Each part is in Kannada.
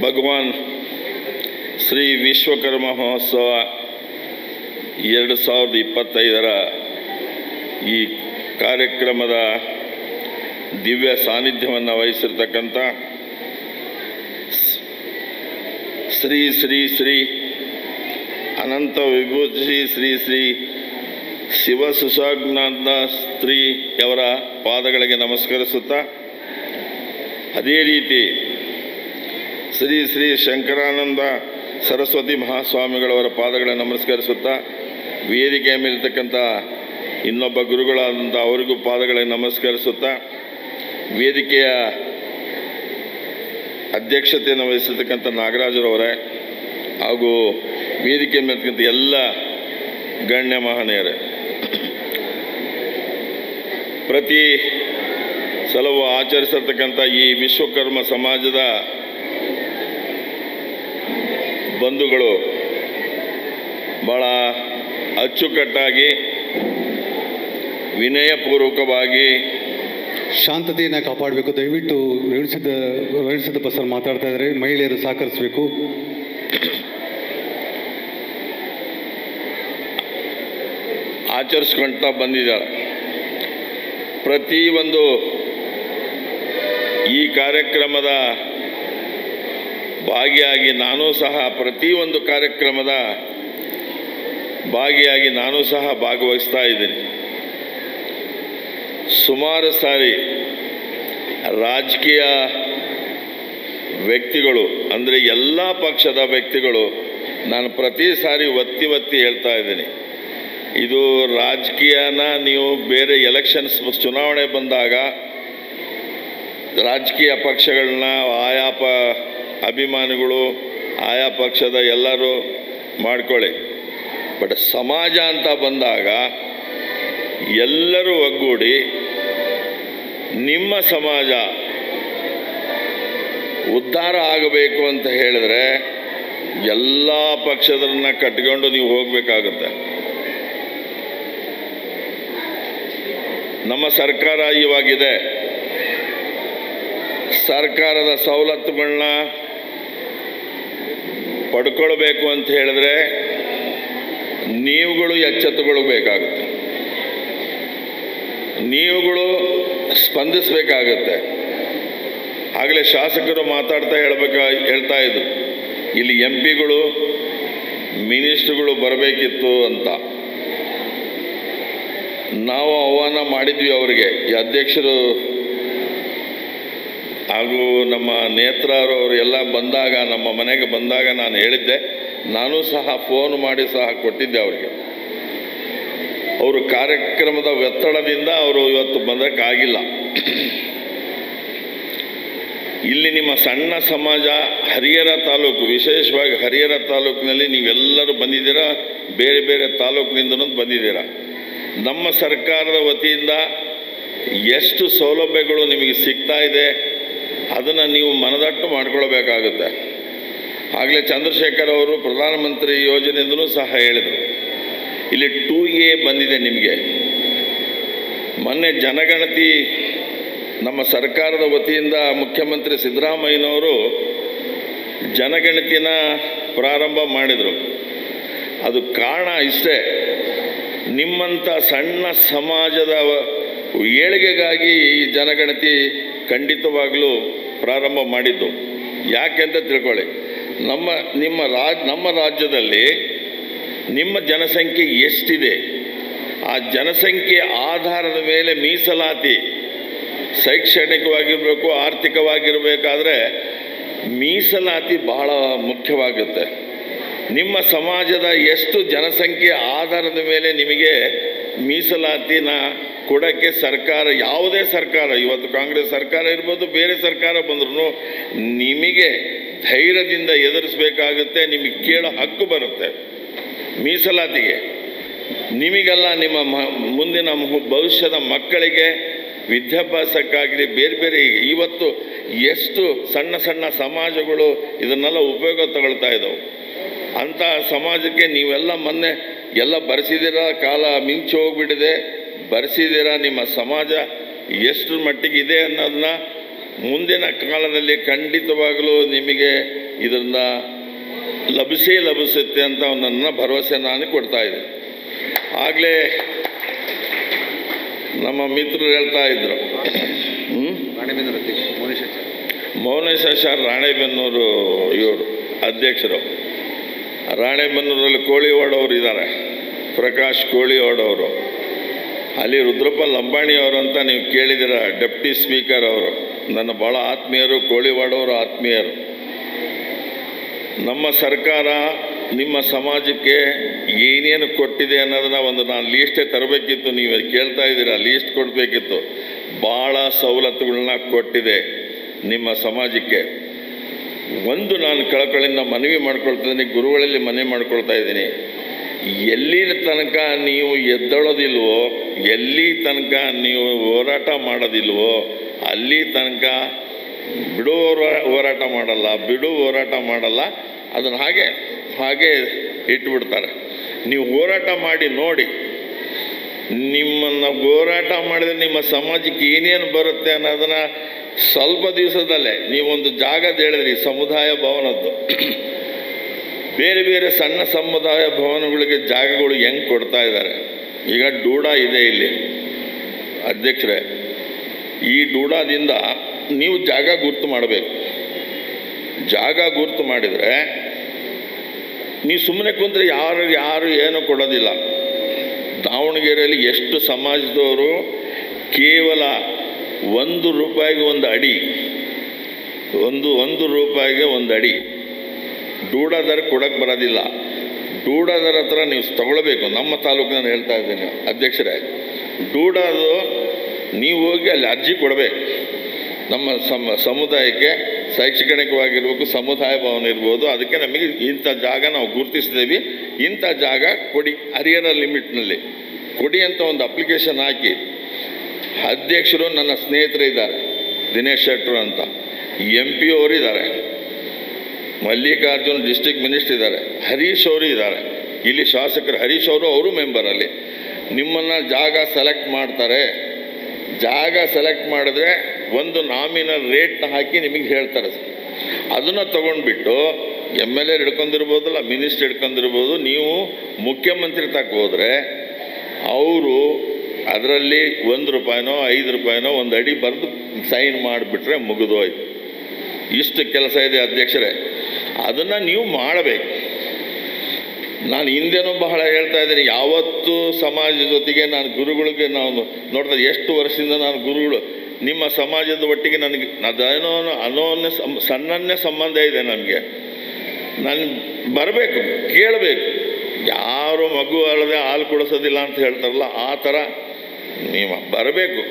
ಭಗವಾನ್ ಶ್ರೀ ವಿಶ್ವಕರ್ಮ ಮಹೋತ್ಸವ ಎರಡು ಸಾವಿರದ ಇಪ್ಪತ್ತೈದರ ಈ ಕಾರ್ಯಕ್ರಮದ ದಿವ್ಯ ಸಾನ್ನಿಧ್ಯವನ್ನು ವಹಿಸಿರ್ತಕ್ಕಂಥ ಶ್ರೀ ಶ್ರೀ ಶ್ರೀ ಅನಂತ ವಿಭೂತಿ ಶ್ರೀ ಶ್ರೀ ಶಿವ ಸುಶಾಗ್ನಾಥ ಸ್ತ್ರೀಯವರ ಪಾದಗಳಿಗೆ ನಮಸ್ಕರಿಸುತ್ತಾ, ಅದೇ ರೀತಿ ಶ್ರೀ ಶ್ರೀ ಶಂಕರಾನಂದ ಸರಸ್ವತಿ ಮಹಾಸ್ವಾಮಿಗಳವರ ಪಾದಗಳನ್ನು ನಮಸ್ಕರಿಸುತ್ತಾ ವೇದಿಕೆಯ ಮೇಲಿರ್ತಕ್ಕಂಥ ಇನ್ನೊಬ್ಬ ಗುರುಗಳಾದಂಥ ಅವರಿಗೂ ಪಾದಗಳಿಗೆ ನಮಸ್ಕರಿಸುತ್ತಾ ವೇದಿಕೆಯ ಅಧ್ಯಕ್ಷತೆಯನ್ನು ವಹಿಸಿರ್ತಕ್ಕಂಥ ನಾಗರಾಜರವರೇ ಹಾಗೂ ವೇದಿಕೆ ಮೇಲಿರ್ತಕ್ಕಂಥ ಎಲ್ಲ ಗಣ್ಯ ಮಹನೀಯರೇ. ಪ್ರತಿ ಸಲವು ಆಚರಿಸಿರ್ತಕ್ಕಂಥ ಈ ವಿಶ್ವಕರ್ಮ ಸಮಾಜದ ಬಂಧುಗಳು ಭಾಳ ಅಚ್ಚುಕಟ್ಟಾಗಿ ವಿನಯಪೂರ್ವಕವಾಗಿ ಶಾಂತತೆಯನ್ನು ಕಾಪಾಡಬೇಕು. ದಯವಿಟ್ಟು ವಿವರಿಸಿದ ವಿವರಿಸಿದ ಸರ್ ಮಾತಾಡ್ತಾ ಇದ್ದಾರೆ. ಮಹಿಳೆಯರು ಸಹಕರಿಸಬೇಕು. ಆಚರಿಸ್ಕೊಳ್ತಾ ಬಂದಿದ್ದಾರೆ. ಪ್ರತಿ ಒಂದು ಈ ಕಾರ್ಯಕ್ರಮದ ಭಾಗಿಯಾಗಿ ನಾನು ಸಹ ಪ್ರತಿಯೊಂದು ಕಾರ್ಯಕ್ರಮದ ಭಾಗಿಯಾಗಿ ನಾನು ಸಹ ಭಾಗವಹಿಸ್ತಾ ಇದ್ದೀನಿ. ಸುಮಾರು ಸಾರಿ ರಾಜಕೀಯ ವ್ಯಕ್ತಿಗಳು, ಅಂದರೆ ಎಲ್ಲ ಪಕ್ಷದ ವ್ಯಕ್ತಿಗಳು ನಾನು ಪ್ರತಿ ಸಾರಿ ಒತ್ತಿ ಒತ್ತಿ ಹೇಳ್ತಾ ಇದ್ದೀನಿ. ಇದು ರಾಜಕೀಯನ ನೀವು ಬೇರೆ ಎಲೆಕ್ಷನ್ಸ್ ಚುನಾವಣೆ ಬಂದಾಗ ರಾಜಕೀಯ ಪಕ್ಷಗಳನ್ನ, ಆಯಾ ಪ ಅಭಿಮಾನಿಗಳು, ಆಯಾ ಪಕ್ಷದ ಎಲ್ಲರೂ ಮಾಡ್ಕೊಳ್ಳಿ. ಬಟ್ ಸಮಾಜ ಅಂತ ಬಂದಾಗ ಎಲ್ಲರೂ ಒಗ್ಗೂಡಿ ನಿಮ್ಮ ಸಮಾಜ ಉದ್ಧಾರ ಆಗಬೇಕು ಅಂತ ಹೇಳಿದ್ರೆ ಎಲ್ಲ ಪಕ್ಷದನ್ನ ಕಟ್ಕೊಂಡು ನೀವು ಹೋಗಬೇಕಾಗುತ್ತೆ. ನಮ್ಮ ಸರ್ಕಾರ ಇವಾಗಿದೆ. ಸರ್ಕಾರದ ಸವಲತ್ತುಗಳನ್ನ ಪಡ್ಕೊಳ್ಬೇಕು ಅಂತ ಹೇಳಿದ್ರೆ ನೀವುಗಳು ಎಚ್ಚೆತ್ತುಕೊಳ್ಬೇಕಾಗುತ್ತೆ ನೀವುಗಳು ಸ್ಪಂದಿಸಬೇಕಾಗತ್ತೆ. ಆಗಲೇ ಶಾಸಕರು ಮಾತಾಡ್ತಾ ಹೇಳ್ಬೇಕಾ, ಹೇಳ್ತಾ ಇದ್ರು. ಇಲ್ಲಿ ಎಂ ಪಿಗಳು ಮಿನಿಸ್ಟ್ರುಗಳು ಬರಬೇಕಿತ್ತು ಅಂತ. ನಾವು ಆಹ್ವಾನ ಮಾಡಿದ್ವಿ ಅವರಿಗೆ. ಈ ಅಧ್ಯಕ್ಷರು ಹಾಗೂ ನಮ್ಮ ನೇತ್ರರವರು ಎಲ್ಲ ಬಂದಾಗ, ನಮ್ಮ ಮನೆಗೆ ಬಂದಾಗ ನಾನು ಹೇಳಿದ್ದೆ. ನಾನು ಸಹ ಫೋನ್ ಮಾಡಿ ಸಹ ಕೊಟ್ಟಿದ್ದೆ ಅವರಿಗೆ. ಅವರು ಕಾರ್ಯಕ್ರಮದ ಒತ್ತಡದಿಂದ ಅವರು ಇವತ್ತು ಬಂದಕ್ಕಾಗಿಲ್ಲ ಇಲ್ಲಿ ನಿಮ್ಮ ಸಣ್ಣ ಸಮಾಜ, ಹರಿಹರ ತಾಲೂಕು, ವಿಶೇಷವಾಗಿ ಹರಿಹರ ತಾಲೂಕಿನಲ್ಲಿ ನೀವೆಲ್ಲರೂ ಬಂದಿದ್ದೀರಾ? ಬೇರೆ ಬೇರೆ ತಾಲೂಕಿನಿಂದನೂ ಬಂದಿದ್ದೀರಾ? ನಮ್ಮ ಸರ್ಕಾರದ ವತಿಯಿಂದ ಎಷ್ಟು ಸೌಲಭ್ಯಗಳು ನಿಮಗೆ ಸಿಗ್ತಾ ಇದೆ? ಅದನ್ನು ನೀವು ಮನದಟ್ಟು ಮಾಡಿಕೊಳ್ಬೇಕಾಗುತ್ತೆ. ಆಗಲೇ ಚಂದ್ರಶೇಖರ್ ಅವರು ಪ್ರಧಾನಮಂತ್ರಿ ಯೋಜನೆಯಿಂದಲೂ ಸಹ ಹೇಳಿದರು. ಇಲ್ಲಿ ಟೂ ಎ ಬಂದಿದೆ ನಿಮಗೆ. ಮೊನ್ನೆ ಜನಗಣತಿ ನಮ್ಮ ಸರ್ಕಾರದ ವತಿಯಿಂದ ಮುಖ್ಯಮಂತ್ರಿ ಸಿದ್ದರಾಮಯ್ಯನವರು ಜನಗಣತಿನ ಪ್ರಾರಂಭ ಮಾಡಿದರು. ಅದು ಕಾರಣ ಇಷ್ಟೇ. ನಿಮ್ಮಂಥ ಸಣ್ಣ ಸಮಾಜದ ಏಳಿಗೆಗಾಗಿ ಈ ಜನಗಣತಿ ಖಂಡಿತವಾಗಲೂ ಪ್ರಾರಂಭ ಮಾಡಿದ್ದು. ಯಾಕೆ ಅಂತ ತಿಳ್ಕೊಳ್ಳಿ. ನಮ್ಮ, ನಿಮ್ಮ ರಾಜ್ ನಮ್ಮ ರಾಜ್ಯದಲ್ಲಿ ನಿಮ್ಮ ಜನಸಂಖ್ಯೆ ಎಷ್ಟಿದೆ? ಆ ಜನಸಂಖ್ಯೆ ಆಧಾರದ ಮೇಲೆ ಮೀಸಲಾತಿ ಶೈಕ್ಷಣಿಕವಾಗಿರಬೇಕು, ಆರ್ಥಿಕವಾಗಿರಬೇಕಾದ್ರೆ ಮೀಸಲಾತಿ ಬಹಳ ಮುಖ್ಯವಾಗುತ್ತೆ. ನಿಮ್ಮ ಸಮಾಜದ ಎಷ್ಟು ಜನಸಂಖ್ಯೆ ಆಧಾರದ ಮೇಲೆ ನಿಮಗೆ ಮೀಸಲಾತಿನ ಕೊಡೋಕ್ಕೆ ಸರ್ಕಾರ, ಯಾವುದೇ ಸರ್ಕಾರ, ಇವತ್ತು ಕಾಂಗ್ರೆಸ್ ಸರ್ಕಾರ ಇರ್ಬೋದು, ಬೇರೆ ಸರ್ಕಾರ ಬಂದ್ರೂ ನಿಮಗೆ ಧೈರ್ಯದಿಂದ ಎದುರಿಸಬೇಕಾಗುತ್ತೆ, ನಿಮಗೆ ಕೇಳೋ ಹಕ್ಕು ಬರುತ್ತೆ. ಮೀಸಲಾತಿಗೆ. ನಿಮಗೆಲ್ಲ ನಿಮ್ಮ ಮುಂದಿನ ಭವಿಷ್ಯದ ಮಕ್ಕಳಿಗೆ ವಿದ್ಯಾಭ್ಯಾಸಕ್ಕಾಗಲಿ ಬೇರೆ ಬೇರೆ, ಇವತ್ತು ಎಷ್ಟು ಸಣ್ಣ ಸಣ್ಣ ಸಮಾಜಗಳು ಇದನ್ನೆಲ್ಲ ಉಪಯೋಗ ತಗೊಳ್ತಾ ಇದ್ದಾವೆ ಅಂಥ ಸಮಾಜಕ್ಕೆ ನೀವೆಲ್ಲ ಮೊನ್ನೆ ಎಲ್ಲ ಬರೆಸಿದಿರ ಕಾಲ ಮಿಂಚು ಹೋಗ್ಬಿಟ್ಟಿದೆ. ಬರೆಸಿದಿರ ನಿಮ್ಮ ಸಮಾಜ ಎಷ್ಟು ಮಟ್ಟಿಗೆ ಇದೆ ಅನ್ನೋದನ್ನ ಮುಂದಿನ ಕಾಲದಲ್ಲಿ ಖಂಡಿತವಾಗಲೂ ನಿಮಗೆ ಇದರಿಂದ ಲಭಿಸೇ ಲಭಿಸುತ್ತೆ ಅಂತ ನನ್ನ ಭರವಸೆ ನಾನು ಕೊಡ್ತಾ ಇದ್ದೆ. ಆಗಲೇ ನಮ್ಮ ಮಿತ್ರರು ಹೇಳ್ತಾ ಇದ್ರು? ಸರ್. ರಾಣೆಬೆನ್ನೂರು ಇವರು ಅಧ್ಯಕ್ಷರು. ರಾಣೆಬೆನ್ನೂರಲ್ಲಿ ಕೋಳಿವಾಡವರು ಇದ್ದಾರೆ ಪ್ರಕಾಶ್ ಕೋಳಿವಾಡವರು. ಅಲ್ಲಿ ರುದ್ರಪ್ಪ ಲಂಬಾಣಿ ಅವರು ಅಂತ ನೀವು ಕೇಳಿದಿರ ಡೆಪ್ಟಿ ಸ್ಪೀಕರ್ ಅವರು. ನನ್ನ ಭಾಳ ಆತ್ಮೀಯರು ಕೋಳಿವಾಡವರು ಆತ್ಮೀಯರು. ನಮ್ಮ ಸರ್ಕಾರ ನಿಮ್ಮ ಸಮಾಜಕ್ಕೆ ಏನೇನು ಕೊಟ್ಟಿದೆ ಅನ್ನೋದನ್ನ ಒಂದು ನಾನು ಲೀಸ್ಟೇ ತರಬೇಕಿತ್ತು. ನೀವು ಕೇಳ್ತಾ ಇದ್ದೀರಾ ಲೀಸ್ಟ್ ಕೊಡಬೇಕಿತ್ತು. ಭಾಳ ಸವಲತ್ತುಗಳನ್ನ ಕೊಟ್ಟಿದೆ ನಿಮ್ಮ ಸಮಾಜಕ್ಕೆ. ಒಂದು ನಾನು ಕಳಕಳಿಂದ ಮನವಿ ಮಾಡ್ಕೊಳ್ತಿದ್ದೀನಿ ಗುರುಗಳಲ್ಲಿ ಮನವಿ ಮಾಡ್ಕೊಳ್ತಾ ಇದ್ದೀನಿ. ಎಲ್ಲಿನ ತನಕ ನೀವು ಎದ್ದೊಳೋದಿಲ್ವೋ, ಎಲ್ಲಿ ತನಕ ನೀವು ಹೋರಾಟ ಮಾಡೋದಿಲ್ವೋ, ಅಲ್ಲಿ ತನಕ ಬಿಡು ಹೋರಾ- ಹೋರಾಟ ಮಾಡಲ್ಲ, ಬಿಡು ಹೋರಾಟ ಮಾಡಲ್ಲ, ಅದನ್ನು ಹಾಗೆ ಹಾಗೆ ಇಟ್ಬಿಡ್ತಾರೆ. ನೀವು ಹೋರಾಟ ಮಾಡಿ ನೋಡಿ. ನಿಮ್ಮನ್ನು ಹೋರಾಟ ಮಾಡಿದರೆ ನಿಮ್ಮ ಸಮಾಜಕ್ಕೆ ಏನೇನು ಬರುತ್ತೆ ಅನ್ನೋದನ್ನು ಸ್ವಲ್ಪ ದಿವಸದಲ್ಲೇ ನೀವೊಂದು ಜಾಗದ ಹೇಳಿದ್ರಿ, ಸಮುದಾಯ ಭವನದ್ದು. ಬೇರೆ ಬೇರೆ ಸಣ್ಣ ಸಮುದಾಯ ಭವನಗಳಿಗೆ ಜಾಗಗಳು ಹೆಂಗೆ ಕೊಡ್ತಾ ಇದ್ದಾರೆ. ಈಗ ಡೂಡಾ ಇದೆ ಇಲ್ಲಿ. ಅಧ್ಯಕ್ಷರೇ, ಈ ಡೂಡಾದಿಂದ ನೀವು ಜಾಗ ಗುರ್ತು ಮಾಡಬೇಕು. ಜಾಗ ಗುರ್ತು ಮಾಡಿದರೆ ನೀವು ಸುಮ್ಮನೆ ಕುಂದ್ರೆ ಯಾರು ಯಾರು ಏನೂ ಕೊಡೋದಿಲ್ಲ. ದಾವಣಗೆರೆಯಲ್ಲಿ ಎಷ್ಟು ಸಮಾಜದವರು ಕೇವಲ ಒಂದು ರೂಪಾಯಿಗೆ ಒಂದು ಅಡಿ, ಒಂದು ಒಂದು ರೂಪಾಯಿಗೆ ಒಂದು ಅಡಿ ಡೂಡಾದರ ಕೊಡಕ್ಕೆ ಬರೋದಿಲ್ಲ. ಡೂಡಾದರ ಹತ್ರ ನೀವು ತಗೊಳ್ಬೇಕು. ನಮ್ಮ ತಾಲೂಕಿನ ಹೇಳ್ತಾ ಇದ್ದೀನಿ, ಅಧ್ಯಕ್ಷರೇ. ಡೂಡಾದು ನೀವು ಹೋಗಿ ಅಲ್ಲಿ ಅರ್ಜಿ ಕೊಡಬೇಕು. ನಮ್ಮ ಸಮ, ಸಮುದಾಯಕ್ಕೆ ಶೈಕ್ಷಣಿಕವಾಗಿರ್ಬೇಕು, ಸಮುದಾಯ ಭವನ ಇರ್ಬೋದು, ಅದಕ್ಕೆ ನಮಗೆ ಇಂಥ ಜಾಗ ನಾವು ಗುರುತಿಸಿದ್ದೀವಿ. ಇಂಥ ಜಾಗ ಕೊಡಿ, ಹರಿಹರ ಲಿಮಿಟ್ನಲ್ಲಿ. ಕೊಡಿ ಅಂತ ಒಂದು ಅಪ್ಲಿಕೇಶನ್ ಹಾಕಿ. ಅಧ್ಯಕ್ಷರು ನನ್ನ ಸ್ನೇಹಿತರು ಇದ್ದಾರೆ ದಿನೇಶ್ ಶೆಟ್ರು ಅಂತ. ಎಂ ಪಿ ಅವರು ಇದ್ದಾರೆ. ಮಲ್ಲಿಕಾರ್ಜುನ್ ಡಿಸ್ಟ್ರಿಕ್ಟ್ ಮಿನಿಸ್ಟರ್ ಇದ್ದಾರೆ. ಹರೀಶ್ ಅವರು ಇದ್ದಾರೆ. ಇಲ್ಲಿ ಶಾಸಕರು ಹರೀಶ್ ಅವರು ಅವರು ಮೆಂಬರ್ ಅಲ್ಲಿ. ನಿಮ್ಮನ್ನು ಜಾಗ ಸೆಲೆಕ್ಟ್ ಮಾಡ್ತಾರೆ. ಜಾಗ ಸೆಲೆಕ್ಟ್ ಮಾಡಿದ್ರೆ ಒಂದು ನಾಮಿನಲ್ ರೇಟ್ನ ಹಾಕಿ ನಿಮಗೆ ಹೇಳ್ತಾರೆ ಅದನ್ನು ತಗೊಂಡ್ಬಿಟ್ಟು ಎಂ ಎಲ್ ಎ ಹಿಡ್ಕೊಂಡಿರ್ಬೋದಲ್ಲ ಮಿನಿಸ್ಟರ್ ಹಿಡ್ಕೊಂಡಿರ್ಬೋದು, ನೀವು ಮುಖ್ಯಮಂತ್ರಿ ತಕ್ಕ ಹೋದರೆ ಅವರು ಅದರಲ್ಲಿ ಒಂದು ರೂಪಾಯಿನೋ, ಐದು ರೂಪಾಯಿನೋ ಒಂದು ಅಡಿ ಬರೆದು ಸೈನ್ ಮಾಡಿಬಿಟ್ರೆ ಮುಗಿದೋಯ್ತು ಇಷ್ಟು ಕೆಲಸ ಇದೆ ಅಧ್ಯಕ್ಷರೇ. ಅದನ್ನು ನೀವು ಮಾಡಬೇಕು. ನಾನು ಹಿಂದೆನೂ ಬಹಳ ಹೇಳ್ತಾ ಇದ್ದೀನಿ, ಯಾವತ್ತೂ ಸಮಾಜ ಜೊತೆಗೆ ನಾನು ಗುರುಗಳಿಗೆ ನಾನು ನೋಡಿದ್ರೆ ಎಷ್ಟು ವರ್ಷದಿಂದ ನಾನು ಗುರುಗಳು, ನಿಮ್ಮ ಸಮಾಜದ ಒಟ್ಟಿಗೆ ನನಗೆ ಅದೇನೋ ಸಣ್ಣ ಸಣ್ಣನ್ನೇ ಸಂಬಂಧ ಇದೆ ನನಗೆ. ನಾನು ಬರಬೇಕು, ಕೇಳಬೇಕು. ಯಾರು ಮಗು ಅಲ್ಲದೆ ಹಾಲು ಕುಡಿಸೋದಿಲ್ಲ ಅಂತ ಹೇಳ್ತಾರಲ್ಲ, ಆ ಥರ ನೀವು ಬರಬೇಕು,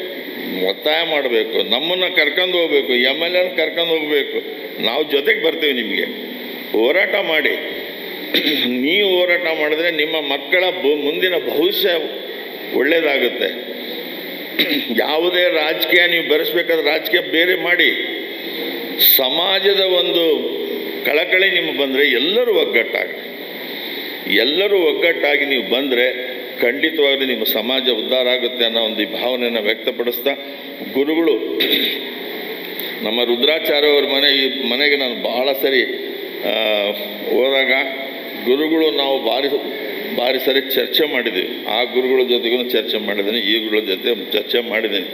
ಒತ್ತಾಯ ಮಾಡಬೇಕು, ನಮ್ಮನ್ನು ಕರ್ಕೊಂಡು ಹೋಗ್ಬೇಕು ಎಂ ಎಲ್ ಎನ ಕರ್ಕೊಂಡು ಹೋಗಬೇಕು. ನಾವು ಜೊತೆಗೆ ಬರ್ತೀವಿ ನಿಮಗೆ. ಹೋರಾಟ ಮಾಡಿ. ನೀವು ಹೋರಾಟ ಮಾಡಿದ್ರೆ ನಿಮ್ಮ ಮಕ್ಕಳ ಮುಂದಿನ ಭವಿಷ್ಯ ಒಳ್ಳೆಯದಾಗುತ್ತೆ ಯಾವುದೇ ರಾಜಕೀಯ ನೀವು ಬೆರೆಸ್ಬೇಕಾದ್ರೆ ರಾಜಕೀಯ ಬೇರೆ ಮಾಡಿ. ಸಮಾಜದ ಒಂದು ಕಳಕಳಿ ನಿಮಗೆ ಬಂದರೆ ಎಲ್ಲರೂ ಒಗ್ಗಟ್ಟಾಗಿ ಎಲ್ಲರೂ ಒಗ್ಗಟ್ಟಾಗಿ ನೀವು ಬಂದರೆ ಖಂಡಿತವಾಗ್ಲೂ ನಿಮ್ಮ ಸಮಾಜ ಉದ್ಧಾರ ಆಗುತ್ತೆ ಅನ್ನೋ ಒಂದು ಈ ಭಾವನೆಯನ್ನು ವ್ಯಕ್ತಪಡಿಸ್ತಾ ಗುರುಗಳು. ನಮ್ಮ ರುದ್ರಾಚಾರ್ಯ ಅವ್ರ ಮನೆ ಈ ಮನೆಗೆ ನಾನು ಭಾಳ ಸರಿ ಹೋದಾಗ ಗುರುಗಳು ನಾವು ಭಾರಿ ಭಾರಿ ಸರಿ ಚರ್ಚೆ ಮಾಡಿದ್ದೀವಿ ಆ ಗುರುಗಳ ಜೊತೆಗೂ ಚರ್ಚೆ ಮಾಡಿದ್ದೀನಿ, ಈ ಗುರುಗಳ ಜೊತೆ ಚರ್ಚೆ ಮಾಡಿದ್ದೀನಿ.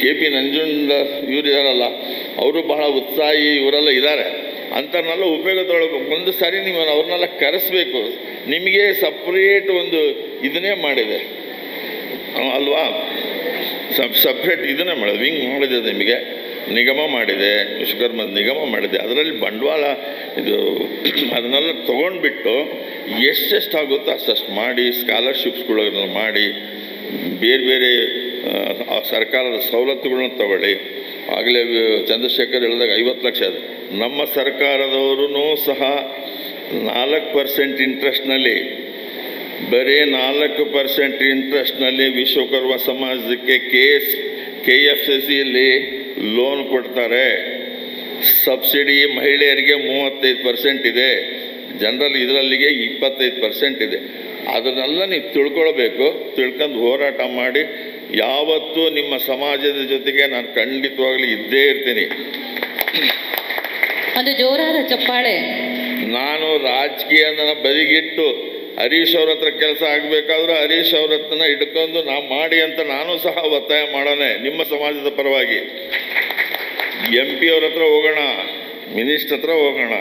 ಕೆ ಪಿ ನಂಜುಂಡ ಇವರು ಇದಾರಲ್ಲ, ಅವರು ಬಹಳ ಉತ್ಸಾಹಿ, ಇವರೆಲ್ಲ ಇದ್ದಾರೆ ಅಂಥವ್ರನ್ನೆಲ್ಲ ಉಪಯೋಗ ತೊಗೊಳ್ಬೇಕು ಒಂದು ಸಾರಿ ನೀವು ಅವ್ರನ್ನೆಲ್ಲ ಕರೆಸ್ಬೇಕು. ನಿಮಗೆ ಸಪ್ರೇಟ್ ಒಂದು ಇದನ್ನೇ ಮಾಡಿದೆ. ಅಲ್ವಾ? ಸಪ್ ಸಪ್ರೇಟ್ ಇದನ್ನೇ ಮಾಡಿದೆ. ವಿಂಗ್ ಮಾಡಿದೆ ನಿಮಗೆ. ನಿಗಮ ಮಾಡಿದೆ ವಿಶ್ವಕರ್ಮ ನಿಗಮ ಮಾಡಿದೆ. ಅದರಲ್ಲಿ ಬಂಡವಾಳ ಇದು ಅದನ್ನೆಲ್ಲ ತೊಗೊಂಡ್ಬಿಟ್ಟು ಎಷ್ಟೆಷ್ಟು ಆಗುತ್ತೋ ಅಷ್ಟಷ್ಟು ಮಾಡಿ ಸ್ಕಾಲರ್ಶಿಪ್ಸ್ಗಳನ್ನ ಮಾಡಿ, ಬೇರೆ ಬೇರೆ ಸರ್ಕಾರದ ಸವಲತ್ತುಗಳನ್ನ ತಗೊಳ್ಳಿ. ಆಗಲೇ ಚಂದ್ರಶೇಖರ್ ಹೇಳಿದಾಗ ಐವತ್ತು ಲಕ್ಷ ಅದು. ನಮ್ಮ ಸರ್ಕಾರದವರು ಸಹ ನಾಲ್ಕು ಪರ್ಸೆಂಟ್ ಇಂಟ್ರೆಸ್ಟ್ನಲ್ಲಿ, ಬರೀ ನಾಲ್ಕು ಪರ್ಸೆಂಟ್ ಇಂಟ್ರೆಸ್ಟ್ನಲ್ಲಿ ವಿಶ್ವಕರ್ಮ ಸಮಾಜಕ್ಕೆ K S, K F C ಸಿಯಲ್ಲಿ ಲೋನ್ ಕೊಡ್ತಾರೆ. ಸಬ್ಸಿಡಿ ಮಹಿಳೆಯರಿಗೆ ಮೂವತ್ತೈದು ಪರ್ಸೆಂಟ್ ಇದೆ. ಜನರಲ್ ಇದರಲ್ಲಿಗೆ ಇಪ್ಪತ್ತೈದು ಪರ್ಸೆಂಟ್ ಇದೆ. ಅದನ್ನೆಲ್ಲ ನೀವು ತಿಳ್ಕೊಳ್ಬೇಕು. ತಿಳ್ಕೊಂಡು ಹೋರಾಟ ಮಾಡಿ. ಯಾವತ್ತೂ ನಿಮ್ಮ ಸಮಾಜದ ಜೊತೆಗೆ ನಾನು ಖಂಡಿತವಾಗ್ಲೂ ಇದ್ದೇ ಇರ್ತೀನಿ. ಒಂದು ಜೋರಾದ ಚಪ್ಪಾಳೆ. ನಾನು ರಾಜಕೀಯ ಬದಿಗಿಟ್ಟು ಹರೀಶ್ ಅವ್ರ ಹತ್ರ ಕೆಲಸ ಆಗಬೇಕಾದ್ರೂ ಹರೀಶ್ ಅವ್ರ ಹತ್ರನ ಹಿಡ್ಕೊಂಡು ನಾವು ಮಾಡಿ ಅಂತ ನಾನು ಸಹ ಒತ್ತಾಯ ಮಾಡೋಣ ನಿಮ್ಮ ಸಮಾಜದ ಪರವಾಗಿ. ಎಂ ಪಿ ಅವ್ರ ಹತ್ರ ಹೋಗೋಣ, ಮಿನಿಸ್ಟ್ರ್ ಹತ್ರ ಹೋಗೋಣ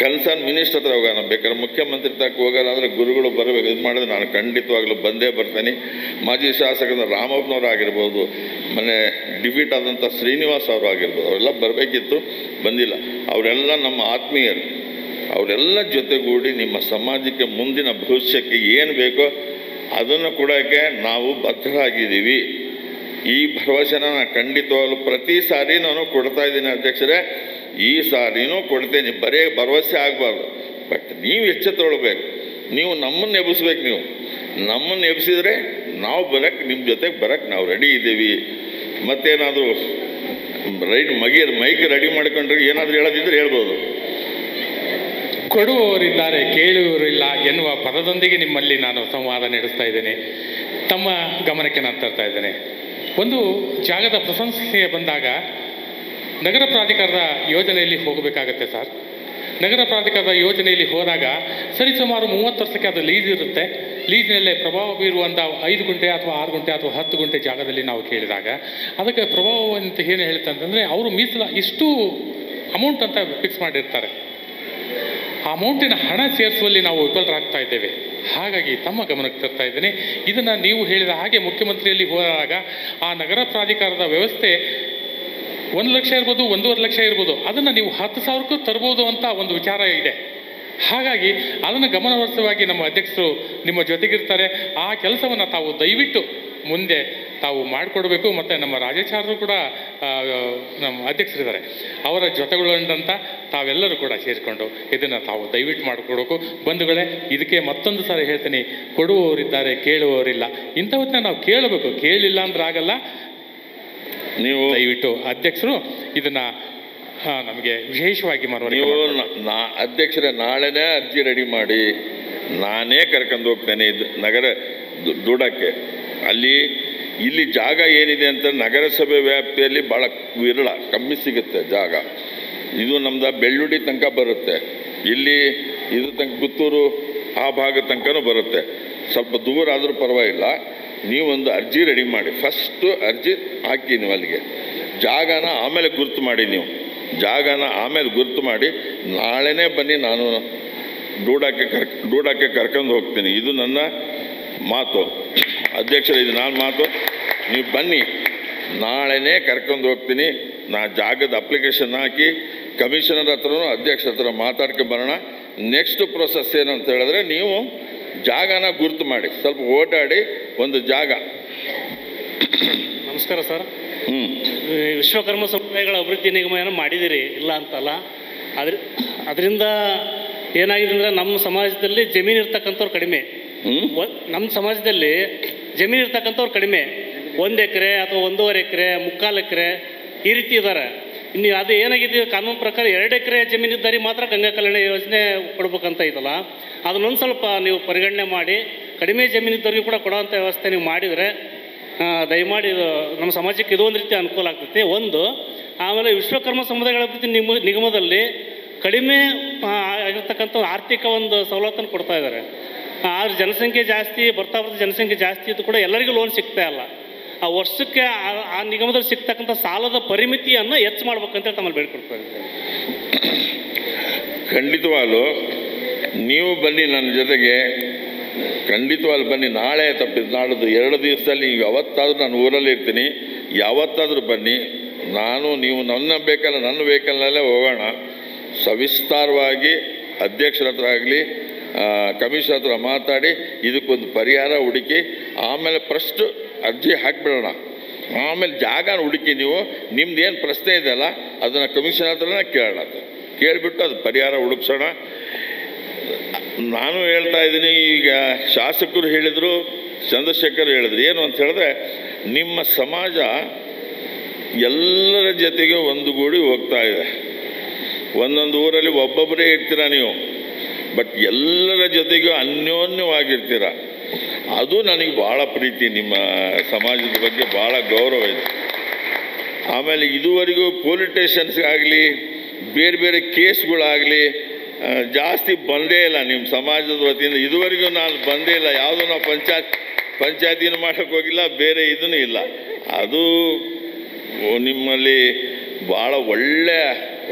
ಕನ್ಸರ್ನ್ ಮಿನಿಸ್ಟ್ರ್ ಹತ್ರ ಹೋಗೋಣ. ಬೇಕಾದ್ರೆ ಮುಖ್ಯಮಂತ್ರಿ ತಕ್ಕ ಹೋಗೋಣ ಅಂದರೆ ಗುರುಗಳು ಬರಬೇಕು. ಇದು ಮಾಡಿದ್ರೆ ನಾನು ಖಂಡಿತವಾಗ್ಲೂ ಬಂದೇ ಬರ್ತೇನೆ. ಮಾಜಿ ಶಾಸಕರ ರಾಮಪ್ಪನವ್ರು ಆಗಿರ್ಬೋದು, ಮನೆ ಡಿಫೀಟ್ ಆದಂಥ ಶ್ರೀನಿವಾಸ್ ಅವರು ಆಗಿರ್ಬೋದು, ಅವರೆಲ್ಲ ಬರಬೇಕಿತ್ತು, ಬಂದಿಲ್ಲ. ಅವರೆಲ್ಲ ನಮ್ಮ ಆತ್ಮೀಯರು. ಅವರೆಲ್ಲ ಜೊತೆಗೂಡಿ ನಿಮ್ಮ ಸಮಾಜಕ್ಕೆ ಮುಂದಿನ ಭವಿಷ್ಯಕ್ಕೆ ಏನು ಬೇಕೋ ಅದನ್ನು ಕೊಡೋಕ್ಕೆ ನಾವು ಬದ್ಧರಾಗಿದ್ದೀವಿ. ಈ ಭರವಸೆನ ನಾನು ಖಂಡಿತವಾಗ್ಲೂ ಪ್ರತಿ ಸಾರಿ ನಾನು ಕೊಡ್ತಾ ಇದ್ದೀನಿ ಅಧ್ಯಕ್ಷರೇ. ಈ ಸಾರಿನೂ ಕೊಡ್ತೇನೆ, ಬರೀ ಭರವಸೆ ಆಗಬಾರ್ದು. ಬಟ್ ನೀವು ಎಚ್ಚೆತ್ತೊಳ್ಬೇಕು ನೀವು ನಮ್ಮನ್ನು ಎಬ್ಬಿಸ್ಬೇಕು ನೀವು. ನಮ್ಮನ್ನು ಎಬ್ಬಿಸಿದ್ರೆ ನಾವು ಬರಕ್ಕೆ ನಿಮ್ಮ ಜೊತೆಗೆ ಬರಕ್ಕೆ ನಾವು ರೆಡಿ ಇದ್ದೀವಿ. ಮತ್ತೇನಾದರೂ ರೈಟ್ ಮಗಿಯ ಮೈಕ್ ರೆಡಿ ಮಾಡ್ಕೊಂಡ್ರೆ ಏನಾದರೂ ಹೇಳೋದಿದ್ರೆ ಹೇಳ್ಬೋದು. ಕೊಡುವವರಿದ್ದಾರೆ, ಕೇಳುವವರಿಲ್ಲ ಎನ್ನುವ ಪದದೊಂದಿಗೆ ನಿಮ್ಮಲ್ಲಿ ನಾನು ಸಂವಾದ ನಡೆಸ್ತಾ ಇದ್ದೇನೆ. ತಮ್ಮ ಗಮನಕ್ಕೆ ನಾನು ತರ್ತಾ ಇದ್ದೇನೆ. ಒಂದು ಜಾಗದ ಪ್ರಶಂಸೆ ಬಂದಾಗ ನಗರ ಪ್ರಾಧಿಕಾರದ ಯೋಜನೆಯಲ್ಲಿ ಹೋಗಬೇಕಾಗತ್ತೆ ಸರ್. ನಗರ ಪ್ರಾಧಿಕಾರದ ಯೋಜನೆಯಲ್ಲಿ ಹೋದಾಗ ಸರಿಸುಮಾರು ಮೂವತ್ತು ವರ್ಷಕ್ಕೆ ಅದು ಲೀಸ್ ಇರುತ್ತೆ. ಲೀಸ್ನಲ್ಲೇ ಪ್ರಭಾವ ಬೀರುವಂಥ ಐದು ಗಂಟೆ ಅಥವಾ ಆರು ಗಂಟೆ ಅಥವಾ ಹತ್ತು ಗುಂಟೆ ಜಾಗದಲ್ಲಿ ನಾವು ಕೇಳಿದಾಗ ಅದಕ್ಕೆ ಪ್ರಭಾವ ಅಂತ ಏನು ಹೇಳ್ತಾ ಅಂತಂದರೆ ಅವರು ಮೀಸಲ ಇಷ್ಟು ಅಮೌಂಟ್ ಅಂತ ಫಿಕ್ಸ್ ಮಾಡಿರ್ತಾರೆ. ಅಮೌಂಟಿನ ಹಣ ಸೇರಿಸುವಲ್ಲಿ ನಾವು ವಿಫಲರಾಗ್ತಾ ಇದ್ದೇವೆ. ಹಾಗಾಗಿ ತಮ್ಮ ಗಮನಕ್ಕೆ ತರ್ತಾ ಇದ್ದೇನೆ. ಇದನ್ನು ನೀವು ಹೇಳಿದ ಹಾಗೆ ಮುಖ್ಯಮಂತ್ರಿಯಲ್ಲಿ ಹೋದಾಗ ಆ ನಗರ ಪ್ರಾಧಿಕಾರದ ವ್ಯವಸ್ಥೆ ಒಂದು ಲಕ್ಷ ಇರ್ಬೋದು, ಒಂದೂವರೆ ಲಕ್ಷ ಇರ್ಬೋದು, ಅದನ್ನು ನೀವು ಹತ್ತು ಸಾವಿರಕ್ಕೂ ತರ್ಬೋದು ಅಂತ ಒಂದು ವಿಚಾರ ಇದೆ. ಹಾಗಾಗಿ ಅದನ್ನು ಗಮನವರ್ಸವಾಗಿ ನಮ್ಮ ಅಧ್ಯಕ್ಷರು ನಿಮ್ಮ ಜೊತೆಗಿರ್ತಾರೆ. ಆ ಕೆಲಸವನ್ನು ತಾವು ದಯವಿಟ್ಟು ಮುಂದೆ ತಾವು ಮಾಡಿಕೊಡ್ಬೇಕು ಮತ್ತು ನಮ್ಮ ರಾಜಾಚಾರ್ಯರು ಕೂಡ ನಮ್ಮ ಅಧ್ಯಕ್ಷರಿದ್ದಾರೆ. ಅವರ ಜೊತೆಗೊಳ್ಳಂತ ತಾವೆಲ್ಲರೂ ಕೂಡ ಸೇರಿಕೊಂಡು ಇದನ್ನು ತಾವು ದಯವಿಟ್ಟು ಮಾಡಿಕೊಡ್ಬೇಕು. ಬಂಧುಗಳೇ ಇದಕ್ಕೆ ಮತ್ತೊಂದು ಸಾರಿ ಹೇಳ್ತೀನಿ. ಕೊಡುವವರಿದ್ದಾರೆ ಕೇಳುವವರಿಲ್ಲ. ಇಂಥವತ್ತನ್ನ ನಾವು ಕೇಳಬೇಕು. ಕೇಳಿಲ್ಲ ಅಂದ್ರೆ ಆಗಲ್ಲ. ನೀವು ದಯವಿಟ್ಟು ಅಧ್ಯಕ್ಷರು ಇದನ್ನ ನಮಗೆ ವಿಶೇಷವಾಗಿ ಮನವರಿಕೆ ನೀವು. ನಾ ಅಧ್ಯಕ್ಷರೇ ನಾಳೆನೇ ಅರ್ಜಿ ರೆಡಿ ಮಾಡಿ ನಾನೇ ಕರ್ಕೊಂಡು ಹೋಗ್ತೇನೆ ಇದು ನಗರ ದು- ದುಡಕ್ಕೆ. ಅಲ್ಲಿ ಇಲ್ಲಿ ಜಾಗ ಏನಿದೆ ಅಂತ ನಗರಸಭೆ ವ್ಯಾಪ್ತಿಯಲ್ಲಿ ಭಾಳ ವಿರಳ ಕಮ್ಮಿ ಸಿಗುತ್ತೆ ಜಾಗ. ಇದು ನಮ್ದು ಬೆಳ್ಳುಡಿ ತನಕ ಬರುತ್ತೆ. ಇಲ್ಲಿ ಇದು ತನಕ ಪುತ್ತೂರು ಆ ಭಾಗ ತನಕನೂ ಬರುತ್ತೆ. ಸ್ವಲ್ಪ ದೂರ ಆದರೂ ಪರವಾಗಿಲ್ಲ. ನೀವೊಂದು ಅರ್ಜಿ ರೆಡಿ ಮಾಡಿ. ಫಸ್ಟು ಅರ್ಜಿ ಹಾಕಿ ನೀವು ಅಲ್ಲಿಗೆ. ಜಾಗನ ಆಮೇಲೆ ಗುರುತು ಮಾಡಿ ನೀವು. ಜಾಗನ ಆಮೇಲೆ ಗುರ್ತು ಮಾಡಿ ನಾಳೆನೇ ಬನ್ನಿ ನಾನು ಡೂಡಾಕ್ಕೆ ಕರ್ ಡೂಡಾಕ್ಕೆ ಕರ್ಕೊಂಡು ಹೋಗ್ತೀನಿ. ಇದು ನನ್ನ ಮಾತು. ಅಧ್ಯಕ್ಷರ, ಇದು ನಾನು ಮಾತು. ನೀವು ಬನ್ನಿ. ನಾಳೆನೇ ಕರ್ಕೊಂಡು ಹೋಗ್ತೀನಿ. ನಾ ಜಾಗದ ಅಪ್ಲಿಕೇಶನ್ ಹಾಕಿ ಕಮಿಷನರ್ ಹತ್ರನೂ ಅಧ್ಯಕ್ಷರ ಹತ್ರ ಮಾತಾಡ್ಕೊಂಡು ಬರೋಣ. ನೆಕ್ಸ್ಟ್ ಪ್ರೊಸೆಸ್ ಅಂತ ಹೇಳಿದ್ರೆ ನೀವು ಜಾಗನ ಗುರ್ತು ಮಾಡಿ. ಸ್ವಲ್ಪ ಓಡಾಡಿ ಒಂದು ಜಾಗ. ನಮಸ್ಕಾರ ಸರ್. ವಿಶ್ವಕರ್ಮ ಸಮುದಾಯಗಳ ಅಭಿವೃದ್ಧಿ ನಿಗಮ ಏನೋ ಮಾಡಿದಿರಿ ಇಲ್ಲ ಅಂತಲ್ಲ. ಅದ್ರ ಅದರಿಂದ ಏನಾಗಿದೆ ಅಂದರೆ ನಮ್ಮ ಸಮಾಜದಲ್ಲಿ ಜಮೀನು ಇರ್ತಕ್ಕಂಥವ್ರು ಕಡಿಮೆ. ನಮ್ಮ ಸಮಾಜದಲ್ಲಿ ಜಮೀನು ಇರ್ತಕ್ಕಂಥವ್ರು ಕಡಿಮೆ. ಒಂದು ಎಕರೆ ಅಥವಾ ಒಂದೂವರೆ ಎಕರೆ ಮುಕ್ಕಾಲು ಎಕರೆ ಈ ರೀತಿ ಇದ್ದಾರೆ ಇನ್ನು ಅದು ಏನಾಗಿದೆ ಕಾನೂನು ಪ್ರಕಾರ ಎರಡು ಎಕರೆ ಜಮೀನು ಇದ್ದಾರೆ ಮಾತ್ರ ಗಂಗಾ ಕಲ್ಯಾಣ ಯೋಜನೆ ಕೊಡ್ಬೇಕಂತ ಇದಲ್ಲ. ಅದನ್ನೊಂದು ಸ್ವಲ್ಪ ನೀವು ಪರಿಗಣನೆ ಮಾಡಿ ಕಡಿಮೆ ಜಮೀನು ಇದ್ದವ್ರಿಗೂ ಕೂಡ ಕೊಡೋವಂಥ ವ್ಯವಸ್ಥೆ ನೀವು ಮಾಡಿದರೆ ದಯಮಾಡಿ ಇದು ನಮ್ಮ ಸಮಾಜಕ್ಕೆ ಇದು ಒಂದು ರೀತಿ ಅನುಕೂಲ ಆಗ್ತೈತಿ. ಒಂದು, ಆಮೇಲೆ ವಿಶ್ವಕರ್ಮ ಸಮುದಾಯಗಳ ಪ್ರತಿ ನಿಮ್ಮ ನಿಗಮದಲ್ಲಿ ಕಡಿಮೆ ಆಗಿರ್ತಕ್ಕಂಥ ಆರ್ಥಿಕ ಒಂದು ಸವಲತ್ತನ್ನು ಕೊಡ್ತಾ ಇದ್ದಾರೆ. ಆದ್ರೆ ಜನಸಂಖ್ಯೆ ಜಾಸ್ತಿ, ಬರ್ತಾ ಬರ್ತಾ ಜನಸಂಖ್ಯೆ ಜಾಸ್ತಿ ಇದ್ದು ಕೂಡ ಎಲ್ಲರಿಗೂ ಲೋನ್ ಸಿಗ್ತಾ ಇಲ್ಲ. ಆ ವರ್ಷಕ್ಕೆ ಆ- ಆ ನಿಗಮದಲ್ಲಿ ಸಿಗ್ತಕ್ಕಂಥ ಸಾಲದ ಪರಿಮಿತಿಯನ್ನು ಹೆಚ್ಚು ಮಾಡ್ಬೇಕಂತ ತಮ್ಮಲ್ಲಿ ಬೇಡ್ಕೊಡ್ತಾ ಇದ್ದಾರೆ ಖಂಡಿತವಾಗಲೂ, ನೀವು ಬನ್ನಿ ನನ್ನ ಜೊತೆಗೆ. ಖಂಡಿತವಾಗ್ಲೂ ಬನ್ನಿ. ನಾಳೆ ತಪ್ಪಿದ ನಾಡಿದ್ದು ಎರಡು ದಿವಸದಲ್ಲಿ ನೀವು ಯಾವತ್ತಾದರೂ ನಾನು ಊರಲ್ಲಿ ಇರ್ತೀನಿ. ಯಾವತ್ತಾದರೂ ಬನ್ನಿ. ನಾನು, ನೀವು ನನ್ನ ಬೇಕಲ್ಲ, ನನ್ನ ವೆಹಿಕಲ್ನಲ್ಲೇ ಹೋಗೋಣ. ಸವಿಸ್ತಾರವಾಗಿ ಅಧ್ಯಕ್ಷರ ಹತ್ರ ಆಗಲಿ ಕಮಿಷನ್ ಹತ್ರ ಮಾತಾಡಿ, ಇದಕ್ಕೊಂದು ಪರಿಹಾರ ಹುಡುಕಿ, ಆಮೇಲೆ ಫಸ್ಟ್ ಅರ್ಜಿ ಹಾಕಿಬಿಡೋಣ. ಆಮೇಲೆ ಜಾಗನ ಹುಡುಕಿ ನೀವು, ನಿಮ್ದು ಏನು ಪ್ರಶ್ನೆ ಇದೆಯಲ್ಲ ಅದನ್ನು ಕಮಿಷನ್ ಹತ್ರನೇ ಕೇಳೋಣ. ಕೇಳಿಬಿಟ್ಟು ಅದು ಪರಿಹಾರ ಹುಡುಕ್ಸೋಣ. ನಾನು ಹೇಳ್ತಾ ಇದ್ದೀನಿ, ಈಗ ಶಾಸಕರು ಹೇಳಿದರು, ಚಂದ್ರಶೇಖರ್ ಹೇಳಿದ್ರು. ಏನು ಅಂತ ಹೇಳಿದ್ರೆ, ನಿಮ್ಮ ಸಮಾಜ ಎಲ್ಲರ ಜೊತೆಗೆ ಒಂದುಗೂಡಿ ಹೋಗ್ತಾ ಇದೆ. ಒಂದೊಂದು ಊರಲ್ಲಿ ಒಬ್ಬೊಬ್ಬರೇ ಇರ್ತೀರ ನೀವು? ಬಟ್ ಎಲ್ಲರ ಜೊತೆಗೂ ಅನ್ಯೋನ್ಯವಾಗಿರ್ತೀರ? ಅದು ನನಗೆ ಭಾಳ ಪ್ರೀತಿ, ನಿಮ್ಮ ಸಮಾಜದ ಬಗ್ಗೆ ಭಾಳ ಗೌರವ ಇದೆ. ಆಮೇಲೆ ಇದುವರೆಗೂ ಪೊಲಿಟಿಷಿಯನ್ಸ್ಗಾಗಲಿ ಬೇರೆ ಬೇರೆ ಕೇಸ್ಗಳಾಗಲಿ ಜಾಸ್ತಿ ಬಂದೇ ಇಲ್ಲ ನಿಮ್ಮ ಸಮಾಜದ ವತಿಯಿಂದ. ಇದುವರೆಗೂ ನಾನು ಬಂದೇ ಇಲ್ಲ. ಯಾವುದೂ ನಾವು ಪಂಚಾಯತ್ ಪಂಚಾಯತಿನ ಮಾಡೋಕ್ಕೆ ಹೋಗಿಲ್ಲ, ಬೇರೆ ಇದೂ ಇಲ್ಲ. ಅದು ನಿಮ್ಮಲ್ಲಿ ಭಾಳ ಒಳ್ಳೆಯ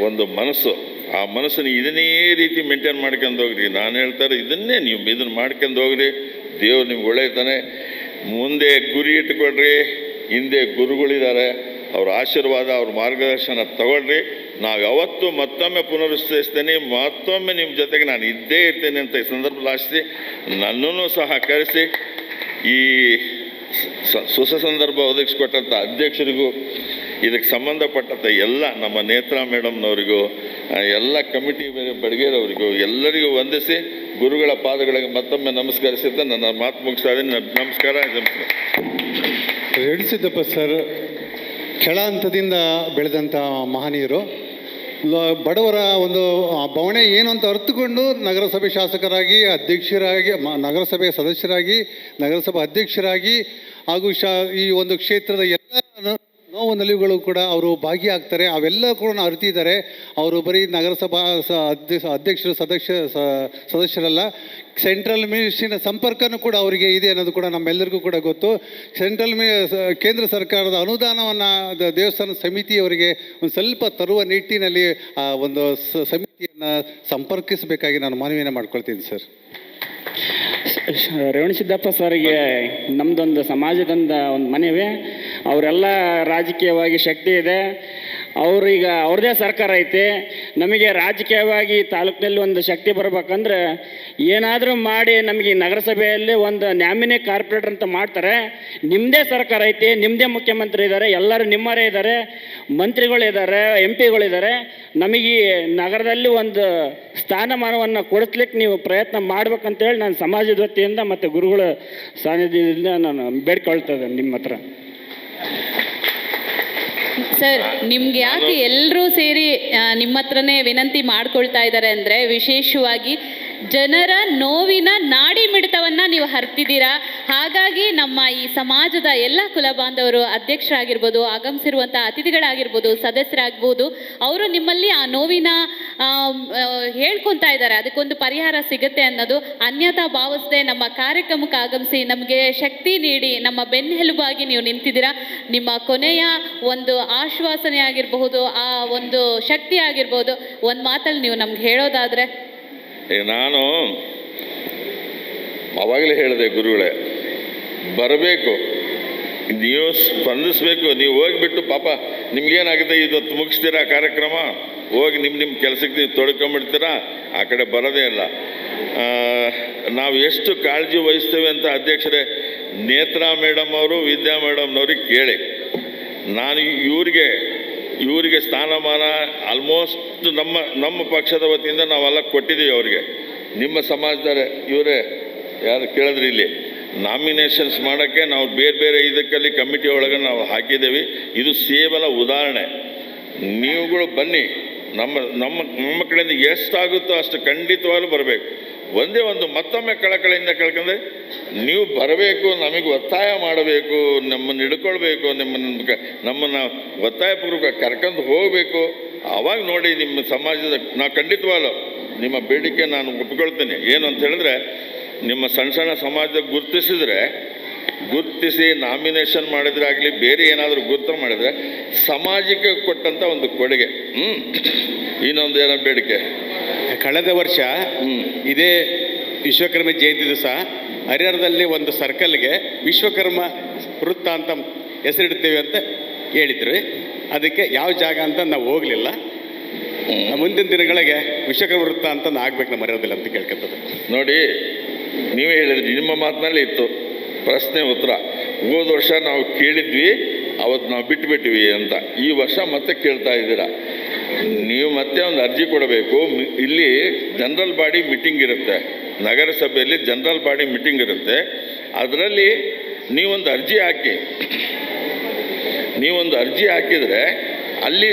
ಒಂದು ಮನಸ್ಸು. ಆ ಮನಸ್ಸನ್ನು ಇದನ್ನೇ ರೀತಿ ಮೇಂಟೈನ್ ಮಾಡ್ಕೊಂಡು ಹೋಗ್ರಿ. ನಾನು ಹೇಳ್ತಾರೆ ಇದನ್ನೇ ನೀವು ಇದನ್ನು ಮಾಡ್ಕೊಂಡು ಹೋಗ್ರಿ. ದೇವ್ರು ನಿಮ್ಗೆ ಒಳ್ಳೆಯತಾನೆ. ಮುಂದೆ ಗುರಿ ಇಟ್ಕೊಳ್ರಿ. ಹಿಂದೆ ಗುರುಗಳಿದ್ದಾರೆ. ಅವ್ರ ಆಶೀರ್ವಾದ, ಅವ್ರ ಮಾರ್ಗದರ್ಶನ ತಗೊಳ್ರಿ. ನಾವು ಯಾವತ್ತೂ ಮತ್ತೊಮ್ಮೆ ಪುನರುಚ್ಚರಿಸ್ತೇನೆ. ಮತ್ತೊಮ್ಮೆ ನಿಮ್ಮ ಜೊತೆಗೆ ನಾನು ಇದ್ದೇ ಇರ್ತೇನೆ ಅಂತ ಈ ಸಂದರ್ಭದಲ್ಲಿ ನನ್ನನ್ನು ಸಹ ಕರೆಸಿ ಈ ಸುಸ ಸಂದರ್ಭ ಒದಗಿಸ್ಕೊಟ್ಟಂಥ ಅಧ್ಯಕ್ಷರಿಗೂ, ಇದಕ್ಕೆ ಸಂಬಂಧಪಟ್ಟಂಥ ಎಲ್ಲ ನಮ್ಮ ನೇತ್ರಾ ಮೇಡಮ್ನವರಿಗೂ ಎಲ್ಲ ಕಮಿಟಿ ಬಡಗೇರವರಿಗೂ ಎಲ್ಲರಿಗೂ ವಂದಿಸಿ, ಗುರುಗಳ ಪಾದಗಳಿಗೆ ಮತ್ತೊಮ್ಮೆ ನಮಸ್ಕರಿಸುತ್ತಾ ನನ್ನ ಮಾತು ಮುಗಿಸ್ತಾ ಇದ್ದೀನಿ. ನಮಸ್ಕಾರ ನಮಸ್ಕಾರ ಹೇಳಿಸಿದ್ದಪ್ಪ ಸರ್ ಕೆಳ ಹಂತದಿಂದ ಬೆಳೆದಂಥ ಮಹನೀಯರು ಬಡವರ ಒಂದು ಬವಣೆ ಏನು ಅಂತ ಅರ್ಥಕೊಂಡು ನಗರಸಭೆ ಶಾಸಕರಾಗಿ, ಅಧ್ಯಕ್ಷರಾಗಿ ನಗರಸಭೆಯ ಸದಸ್ಯರಾಗಿ, ನಗರಸಭಾ ಅಧ್ಯಕ್ಷರಾಗಿ ಹಾಗೂ ಶಾ, ಈ ಒಂದು ಕ್ಷೇತ್ರದ ಎಲ್ಲ ನೋವು ನಲಿವುಗಳು ಕೂಡ ಅವರು ಭಾಗಿಯಾಗ್ತಾರೆ. ಅವೆಲ್ಲ ಕೂಡ ಅರಿತಿದ್ದಾರೆ. ಅವರು ಬರೀ ನಗರಸಭಾ ಅಧ್ಯಕ್ಷರು, ಸದಸ್ಯ ಸದಸ್ಯರಲ್ಲ. ಸೆಂಟ್ರಲ್ ಮಿನಿಸ್ಟ್ರಿನ ಸಂಪರ್ಕನೂ ಕೂಡ ಅವರಿಗೆ ಇದೆ ಅನ್ನೋದು ಕೂಡ ನಮ್ಮೆಲ್ಲರಿಗೂ ಕೂಡ ಗೊತ್ತು. ಸೆಂಟ್ರಲ್ ಮಿ ಕೇಂದ್ರ ಸರ್ಕಾರದ ಅನುದಾನವನ್ನು ದೇವಸ್ಥಾನ ಸಮಿತಿಯವರಿಗೆ ಒಂದು ಸ್ವಲ್ಪ ತರುವ ನಿಟ್ಟಿನಲ್ಲಿ ಆ ಒಂದು ಸಮಿತಿಯನ್ನು ಸಂಪರ್ಕಿಸಬೇಕಾಗಿ ನಾನು ಮನವಿಯನ್ನು ಮಾಡ್ಕೊಳ್ತೀನಿ ಸರ್. ರೇವಣಸಿದ್ದಪ್ಪ ಸರ್ಗೆ ನಮ್ದೊಂದು ಸಮಾಜದಿಂದ ಒಂದು ಮನವಿ. ಅವರೆಲ್ಲ ರಾಜಕೀಯವಾಗಿ ಶಕ್ತಿ ಇದೆ. ಅವರು ಅವ್ರದೇ ಅವ್ರದ್ದೇ ಸರ್ಕಾರ ಐತೆ. ನಮಗೆ ರಾಜಕೀಯವಾಗಿ ತಾಲೂಕಿನಲ್ಲಿ ಒಂದು ಶಕ್ತಿ ಬರಬೇಕಂದ್ರೆ ಏನಾದರೂ ಮಾಡಿ ನಮಗೆ ನಗರಸಭೆಯಲ್ಲಿ ಒಂದು ನ್ಯಾಮಿನಿ ಕಾರ್ಪೊರೇಟರ್ ಅಂತ ಮಾಡ್ತಾರೆ. ನಿಮ್ಮದೇ ಸರ್ಕಾರ ಐತಿ ನಿಮ್ಮದೇ ಮುಖ್ಯಮಂತ್ರಿ ಇದ್ದಾರೆ ಎಲ್ಲರೂ ನಿಮ್ಮರೇ ಇದ್ದಾರೆ ಮಂತ್ರಿಗಳಿದ್ದಾರೆ ಎಂ ಪಿಗಳಿದ್ದಾರೆ ನಮಗೆ ನಗರದಲ್ಲಿ ಒಂದು ಸ್ಥಾನಮಾನವನ್ನು ಕೊಡಿಸ್ಲಿಕ್ಕೆ ನೀವು ಪ್ರಯತ್ನ ಮಾಡ್ಬೇಕಂತೇಳಿ ನಾನು ಸಮಾಜದ ವತಿಯಿಂದ ಮತ್ತು ಗುರುಗಳ ಸಾನ್ನಿಧ್ಯದಿಂದ ನಾನು ಬೇಡ್ಕೊಳ್ತಾ ಇದ್ದೇನೆ ನಿಮ್ಮ ಹತ್ರ. ಸರ್ ನಿಮ್ಗೆ ಯಾಕೆ ಎಲ್ಲರೂ ಸೇರಿ ನಿಮ್ಮ ಹತ್ರನೇ ವಿನಂತಿ ಮಾಡ್ಕೊಳ್ತಾ ಇದ್ದಾರೆ ಅಂದರೆ ವಿಶೇಷವಾಗಿ ಜನರ ನೋವಿನ ನಾಡಿ ಮಿಡಿತವನ್ನ ನೀವು ಹರ್ತಿದ್ದೀರಾ? ಹಾಗಾಗಿ ನಮ್ಮ ಈ ಸಮಾಜದ ಎಲ್ಲ ಕುಲಬಾಂಧವರು ಅಧ್ಯಕ್ಷರಾಗಿರ್ಬೋದು ಆಗಮಿಸಿರುವಂಥ ಅತಿಥಿಗಳಾಗಿರ್ಬೋದು, ಸದಸ್ಯರಾಗ್ಬೋದು, ಅವರು ನಿಮ್ಮಲ್ಲಿ ಆ ನೋವಿನ ಹೇಳ್ಕೊತಾ ಇದ್ದಾರೆ. ಅದಕ್ಕೊಂದು ಪರಿಹಾರ ಸಿಗುತ್ತೆ ಅನ್ನೋದು ಅನ್ಯತಾ ಭಾವಿಸದೆ ನಮ್ಮ ಕಾರ್ಯಕ್ರಮಕ್ಕೆ ಆಗಮಿಸಿ ನಮಗೆ ಶಕ್ತಿ ನೀಡಿ, ನಮ್ಮ ಬೆನ್ನೆಲುಬಾಗಿ ನೀವು ನಿಂತಿದ್ದೀರಾ? ನಿಮ್ಮ ಕೊನೆಯ ಒಂದು ಆಶ್ವಾಸನೆ ಆಗಿರಬಹುದು, ಆ ಒಂದು ಶಕ್ತಿ ಆಗಿರ್ಬೋದು, ಒಂದು ಮಾತಲ್ಲಿ ನೀವು ನಮ್ಗೆ ಹೇಳೋದಾದ್ರೆ ನಾನು ಅವಾಗಲೇ ಹೇಳಿದೆ ಗುರುಗಳೇ, ಬರಬೇಕು, ನೀವು ಸ್ಪಂದಿಸಬೇಕು, ನೀವು ಹೋಗಿಬಿಟ್ಟು ಪಾಪ ನಿಮ್ಗೇನಾಗುತ್ತೆ ಇವತ್ತು ಮುಗಿಸ್ತೀರಾ ಕಾರ್ಯಕ್ರಮ? ಹೋಗಿ ನಿಮ್ಮ ನಿಮ್ಮ ಕೆಲಸಕ್ಕೆ ನೀವು ತೊಡ್ಕೊಂಬಿಡ್ತೀರಾ? ಆ ಕಡೆ ಬರೋದೇ ಇಲ್ಲ. ನಾವು ಎಷ್ಟು ಕಾಳಜಿ ವಹಿಸ್ತೇವೆ ಅಂತ ಅಧ್ಯಕ್ಷರೇ, ನೇತ್ರಾ ಮೇಡಮ್ ಅವರು, ವಿದ್ಯಾ ಮೇಡಮ್ನವ್ರಿಗೆ ಕೇಳಿ. ನಾನು ಇವ್ರಿಗೆ ಇವರಿಗೆ ಸ್ಥಾನಮಾನ ಆಲ್ಮೋಸ್ಟ್ ನಮ್ಮ ನಮ್ಮ ಪಕ್ಷದ ವತಿಯಿಂದ ನಾವೆಲ್ಲ ಕೊಟ್ಟಿದ್ದೀವಿ ಅವರಿಗೆ. ನಿಮ್ಮ ಸಮಾಜದವರೇ, ಇವರೇ, ಯಾರು ಕೇಳಿದ್ರಿ ಇಲ್ಲಿ? ನಾಮಿನೇಷನ್ಸ್ ಮಾಡೋಕ್ಕೆ ನಾವು ಬೇರೆ ಬೇರೆ ಇದಕ್ಕಲ್ಲಿ ಕಮಿಟಿ ಒಳಗೆ ನಾವು ಹಾಕಿದ್ದೀವಿ. ಇದು ಸೇವಲ ಉದಾಹರಣೆ. ನೀವುಗಳು ಬನ್ನಿ. ನಮ್ಮ ನಮ್ಮ ನಮ್ಮ ಕಡೆಯಿಂದ ಎಷ್ಟಾಗುತ್ತೋ ಅಷ್ಟು ಖಂಡಿತವಾಗ್ಲೂ ಬರಬೇಕು. ಒಂದೇ ಒಂದು ಮತ್ತೊಮ್ಮೆ ಕಳಕಳಿಯಿಂದ ಕೇಳ್ಕೊಂಡ್ರೆ, ನೀವು ಬರಬೇಕು, ನಮಗೆ ಒತ್ತಾಯ ಮಾಡಬೇಕು, ನಮ್ಮನ್ನು ಹಿಡ್ಕೊಳ್ಬೇಕು, ನಿಮ್ಮನ್ನು ನಮ್ಮನ್ನು ಒತ್ತಾಯಪೂರ್ವಕ ಕರ್ಕೊಂಡು ಹೋಗಬೇಕು. ಆವಾಗ ನೋಡಿ ನಿಮ್ಮ ಸಮಾಜದ, ನಾ ಖಂಡಿತವಾಗ್ಲೂ ನಿಮ್ಮ ಬೇಡಿಕೆ ನಾನು ಒಪ್ಕೊಳ್ತೇನೆ. ಏನು ಅಂತ ಹೇಳಿದ್ರೆ, ನಿಮ್ಮ ಸಣ್ಣ ಸಣ್ಣ ಸಮಾಜ ಗುರುತಿಸಿದ್ರೆ, ಗುರುತಿಸಿ ನಾಮಿನೇಷನ್ ಮಾಡಿದ್ರೆ ಆಗಲಿ, ಬೇರೆ ಏನಾದರೂ ಗುರುತು ಮಾಡಿದರೆ ಸಮಾಜಕ್ಕೆ ಕೊಟ್ಟಂಥ ಒಂದು ಕೊಡುಗೆ. ಹ್ಞೂ ಇನ್ನೊಂದು ಏನೋ ಬೇಡಿಕೆ. ಕಳೆದ ವರ್ಷ ಹ್ಞೂ ಇದೇ ವಿಶ್ವಕರ್ಮ ಜಯಂತಿ ದಿವಸ ಹರಿಹರದಲ್ಲಿ ಒಂದು ಸರ್ಕಲ್ಗೆ ವಿಶ್ವಕರ್ಮ ವೃತ್ತ ಅಂತ ಹೆಸರಿಡ್ತೇವೆ ಅಂತ ಹೇಳಿದ್ರಿ. ಅದಕ್ಕೆ ಯಾವ ಜಾಗ ಅಂತ ನಾವು ಹೋಗಲಿಲ್ಲ. ಮುಂದಿನ ದಿನಗಳಿಗೆ ವಿಶ್ವಕರ್ಮ ವೃತ್ತ ಅಂತ ಆಗ್ಬೇಕು ನಮ್ಮ ಹರಿಹರದಲ್ಲಿ ಅಂತ ಕೇಳ್ಕೊತದೆ. ನೋಡಿ ನೀವೇ ಹೇಳಿದ್ರಿ ನಿಮ್ಮ ಮಾತಿನಲ್ಲಿ ಇತ್ತು. ಪ್ರಶ್ನೆ ಉತ್ತರ. ಹೋದ ವರ್ಷ ನಾವು ಕೇಳಿದ್ವಿ ಅವತ್ತು ನಾವು ಬಿಟ್ಬಿಟ್ವಿ ಅಂತ. ಈ ವರ್ಷ ಮತ್ತೆ ಕೇಳ್ತಾ ಇದ್ದೀರಾ? ನೀವು ಮತ್ತೆ ಒಂದು ಅರ್ಜಿ ಕೊಡಬೇಕು. ಇಲ್ಲಿ ಜನರಲ್ ಬಾಡಿ ಮೀಟಿಂಗ್ ಇರುತ್ತೆ. ನಗರಸಭೆಯಲ್ಲಿ ಜನರಲ್ ಬಾಡಿ ಮೀಟಿಂಗ್ ಇರುತ್ತೆ. ಅದರಲ್ಲಿ ನೀವೊಂದು ಅರ್ಜಿ ಹಾಕಿ ನೀವೊಂದು ಅರ್ಜಿ ಹಾಕಿದರೆ ಅಲ್ಲಿ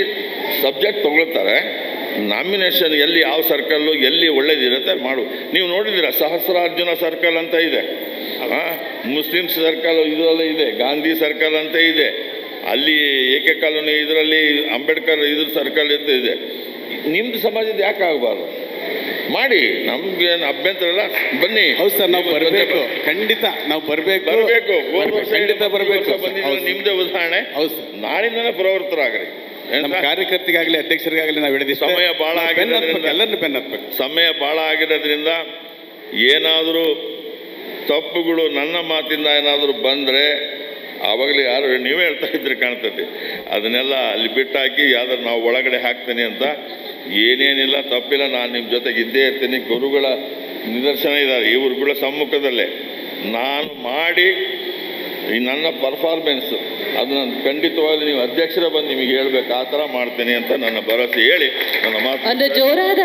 ಸಬ್ಜೆಕ್ಟ್ ತೊಗೊಳ್ತಾರೆ. ನಾಮಿನೇಷನ್ ಎಲ್ಲಿ ಯಾವ ಸರ್ಕಲ್ಲು ಎಲ್ಲಿ ಒಳ್ಳೇದಿರುತ್ತೆ ಮಾಡು. ನೀವು ನೋಡಿದ್ದೀರಾ ಸಹಸ್ರಾರ್ಜುನ ಸರ್ಕಲ್ ಅಂತ ಇದೆ. ಆ, ಮುಸ್ಲಿಮ್ಸ್ ಸರ್ಕಲ್ ಇದರಲ್ಲಿ ಇದೆ ಗಾಂಧಿ ಸರ್ಕಲ್ ಅಂತ ಇದೆ. ಅಲ್ಲಿ ಏಕೆ ಕಾಲೋನಿ ಇದರಲ್ಲಿ ಅಂಬೇಡ್ಕರ್ ಇದ್ರ ಸರ್ಕಲ್ ಅಂತ ಇದೆ. ನಿಮ್ದು ಸಮಾಜದ ಯಾಕೆ ಆಗಬಾರ್ದು? ಮಾಡಿ ನಮ್ಗೇನು ಅಭ್ಯಂತರ ಇಲ್ಲ. ಬನ್ನಿ. ಹೌದು ಸರ್ ನಾವು ಬರಬೇಕು. ಖಂಡಿತ ನಾವು ಬರಬೇಕು. ಬರಬೇಕು. ಖಂಡಿತ ಬರಬೇಕು. ನಿಮ್ದೇ ಉದಾಹರಣೆ. ಹೌದು ನಾಳಿಂದನೇ ಪ್ರವೃತ್ತರಾಗ್ರಿ ನಮ್ಮ ಕಾರ್ಯಕರ್ತಿಗಾಗಲಿ ಕಾರ್ಯಕರ್ತರಿಗಾಗಲಿ ಅಧ್ಯಕ್ಷರಿಗಾಗಲಿ ನಾವು ಹೇಳಿದ್ವಿ ಸಮಯ ಭಾಳ ಆಗಿರೋದ್ರಿಂದ- ಎಲ್ಲರನ್ನು ಸಮಯ ಭಾಳ ಆಗಿರೋದ್ರಿಂದ ಏನಾದರೂ ತಪ್ಪುಗಳು ನನ್ನ ಮಾತಿಂದ ಏನಾದರೂ ಬಂದರೆ ಆವಾಗಲೇ ಯಾರು ನೀವೇ ಹೇಳ್ತಾ ಇದ್ರಿ ಕಾಣ್ತದೆ. ಅದನ್ನೆಲ್ಲ ಅಲ್ಲಿ ಬಿಟ್ಟಾಕಿ ಯಾವ್ದಾರು ನಾವು ಒಳಗಡೆ ಹಾಕ್ತೇನೆ ಅಂತ ಏನೇನಿಲ್ಲ, ತಪ್ಪಿಲ್ಲ. ನಾನು ನಿಮ್ಮ ಜೊತೆಗೆ ಇದ್ದೇ ಇರ್ತೀನಿ. ಗುರುಗಳ ನಿದರ್ಶನ ಇದ್ದಾರೆ ಇವ್ರುಗಳ ಸಮ್ಮುಖದಲ್ಲೇ. ನಾನು ಮಾಡಿ ಈ ನನ್ನ ಪರ್ಫಾರ್ಮೆನ್ಸ್ ಅದನ್ನ ಖಂಡಿತವಾಗಿ ನೀವು ಅಧ್ಯಕ್ಷರ ಬಂದು ನಿಮಗೆ ಹೇಳ್ಬೇಕು, ಆ ಥರ ಮಾಡ್ತೀನಿ ಅಂತ ನನ್ನ ಭರವಸೆ ಹೇಳಿ ನನ್ನ ಮಾತು. ಜೋರಾದ